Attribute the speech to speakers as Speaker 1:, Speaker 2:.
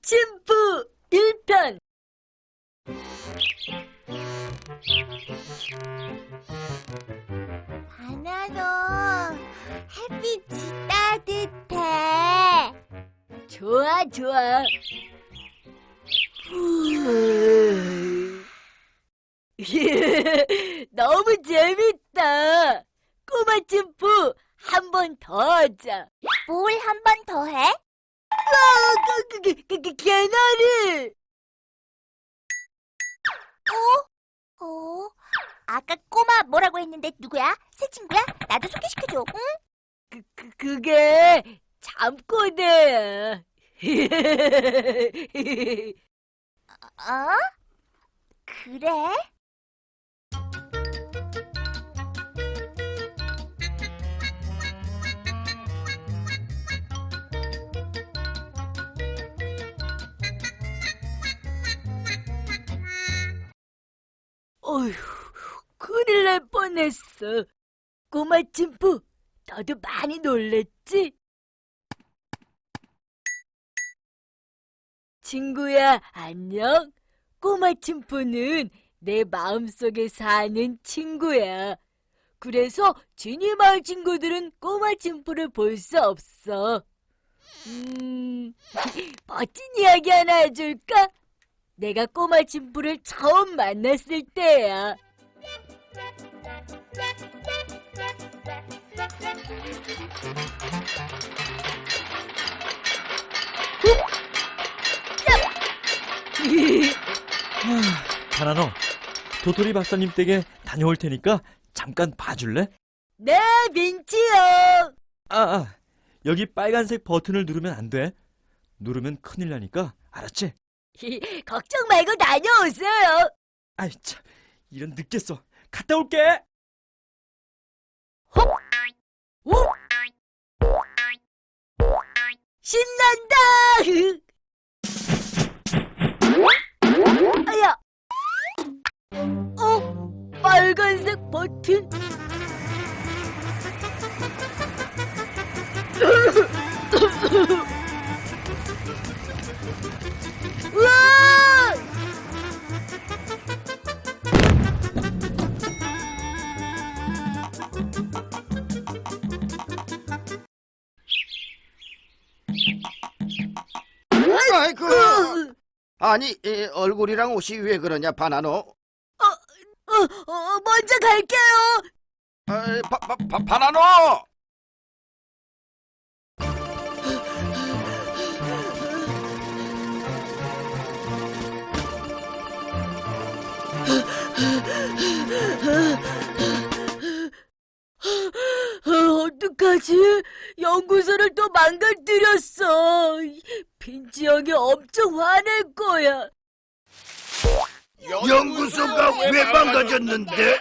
Speaker 1: 침프 1편
Speaker 2: 바나나, 햇빛이 따뜻해.
Speaker 1: 좋아 좋아 너무 재밌다 꼬마 침프 한 번 더 하자
Speaker 2: 뭘 한 번 더 해?
Speaker 1: 그, 그, 그, 그, 그, 개나리
Speaker 2: 어? 아까 꼬마 뭐라고 했는데 누구야? 새 친구야? 나도 소개시켜줘. 응?
Speaker 1: 그, 그, 그게 잠꼬대야
Speaker 2: 어? 그래?
Speaker 1: 어휴, 큰일 날 뻔했어. 꼬마 침프, 너도 많이 놀랬지? 친구야, 안녕. 꼬마 침프는 내 마음속에 사는 친구야. 그래서 지니 마을 친구들은 꼬마 침프를 볼 수 없어. 음, 멋진 이야기 하나 해줄까? 내가 꼬마 침프를 처음 만났을 때야.
Speaker 3: 바나너, 도토리 박사님 댁에 다녀올 테니까 잠깐 봐줄래?
Speaker 1: 네, 민치요.
Speaker 3: 아, 아, 여기 빨간색 버튼을 누르면 안 돼. 누르면 큰일 나니까, 알았지?
Speaker 1: 걱정 말고 다녀오세요.
Speaker 3: 아이, 참, 이런 늦겠어. 갔다 올게!
Speaker 1: 오! 신난다. 아야. 어? 빨간색 버튼.
Speaker 4: 아니 이 얼굴이랑 옷이 왜 그러냐 바나노
Speaker 1: 어, 어, 먼저 갈게요.
Speaker 4: 아, 바, 바, 바, 바나노
Speaker 1: 어, 어떡하지? 연구소를 또 망가뜨렸어. 빈지 형이 엄청 화낼 거야.
Speaker 4: 연구소가 왜 망가졌는데